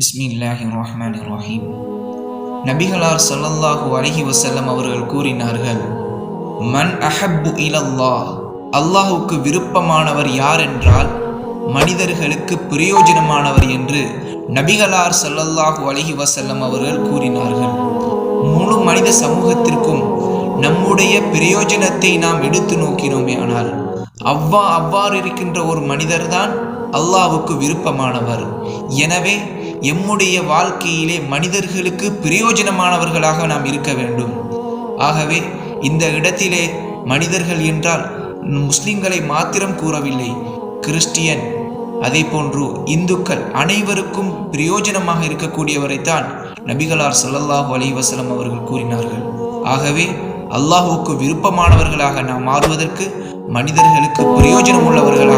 பிஸ்மில்லாஹி ரஹீம் நபிகளார் ஸல்லல்லாஹு அலைஹி வஸல்லம் அவர்கள் கூறினார்கள் மன் அஹப்பு இலல்லாஹ். அல்லாஹுக்கு விருப்பமானவர் யார் என்றால் மனிதர்களுக்கு பிரயோஜனமானவர் என்று நபிகளார் ஸல்லல்லாஹு அலைஹி வஸல்லம் அவர்கள் கூறினார்கள். முழு மனித சமூகத்திற்கும் நம்முடைய பிரயோஜனத்தை நாம் எடுத்து நோக்கினோமே ஆனால் அவ்வா அவ்வாறு இருக்கின்ற ஒரு மனிதர்தான் அல்லாவுக்கு விருப்பமானவர். எனவே எம்முடைய வாழ்க்கையிலே மனிதர்களுக்கு பிரயோஜனமானவர்களாக நாம் இருக்க வேண்டும். ஆகவே இந்த இடத்திலே மனிதர்கள் என்றால் முஸ்லிம்களை மாத்திரம் கூறவில்லை. கிறிஸ்டியன் அதே போன்று இந்துக்கள் அனைவருக்கும் பிரயோஜனமாக இருக்கக்கூடியவரைத்தான் நபிகளார் சல்லல்லாஹு அலி வசலம் அவர்கள் கூறினார்கள். ஆகவே அல்லாஹுக்கு விருப்பமானவர்களாக நாம் மாறுவதற்கு மனிதர்களுக்கு பிரயோஜனம் உள்ளவர்கள்